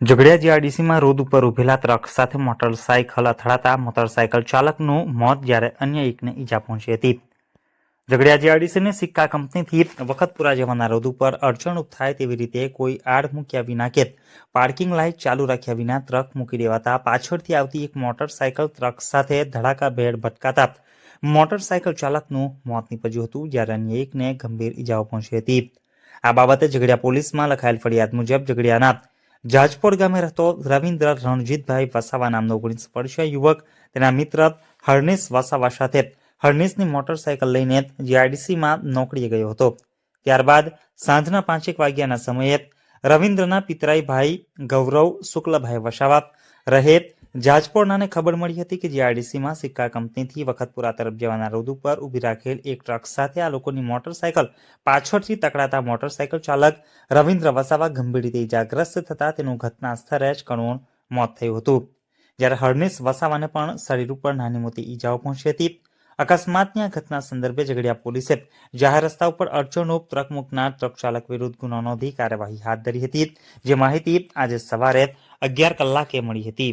Jhagadia જીઆરડીસીમાં road ઉપર ઉભેલા truck સાથે મોટરસાયકલ અથડાતા મોટરસાયકલ ચાલકનું મોત જ્યારે અન્ય એકને ઈજા પહોંચી હતી. ઝઘડિયા જીઆરડીસીની સિક્કા કંપનીથી વખતપુરા જવાના રોડ ઉપર અડચણરૂપ થાય તેવી રીતે કોઈ આડ મૂક્યા વિના કે પાર્કિંગ લાઇટ ચાલુ રાખ્યા વિના ટ્રક મૂકી દેવાતા પાછળથી આવતી એક મોટરસાયકલ ટ્રક સાથે ધડાકાભેર ભટકાતા મોટરસાયકલ ચાલકનું મોત નીપજ્યું હતું જ્યારે અન્ય એકને ગંભીર ઈજાઓ પહોંચી હતી. આ બાબતે ઝઘડિયા પોલીસમાં લખાયેલ ફરિયાદ મુજબ ઝઘડિયાના જાજપોર ગામે રહેતો રવિન્દ્ર રણજીતભાઈ વસાવા નામનો ઓગણીસ વર્ષીય યુવક તેના મિત્ર હર્નિસ વસાવા સાથે હર્નિસની મોટરસાયકલ લઈને જીઆઈડીસીમાં નોકરીએ ગયો હતો. ત્યારબાદ સાંજના પાંચેક વાગ્યાના સમયે રવિન્દ્રના પિતરાઈભાઈ ગૌરવ શુક્લભાઈ વસાવા રહે જાજપોરનાને ખબર મળી હતી કે જીઆરડીસીમાં સિક્કા કંપનીથી વખતપુરા તરફ જવાના રોડ ઉપર ઊભી રાખેલ એક ટ્રક સાથે આ લોકોની મોટરસાયકલ પાછળથી તકડાતા મોટરસાયકલ ચાલક રવિન્દ્ર વસાવા ગંભીર રીતે ઇજાગ્રસ્ત થતા તેનું ઘટના સ્થળે જ કરુણ મોત થયું હતું. જ્યારે હરનેશ વસાવાને પણ શરીર ઉપર નાની મોટી ઈજાઓ પહોંચી હતી. અકસ્માતની આ ઘટના સંદર્ભે ઝઘડિયા પોલીસે જાહેર રસ્તા ઉપર અડચણરૂપ ટ્રક મૂકનાર ટ્રક ચાલક વિરુદ્ધ ગુનો નોંધી કાર્યવાહી હાથ ધરી હતી. જે માહિતી આજે સવારે અગિયાર કલાકે મળી હતી.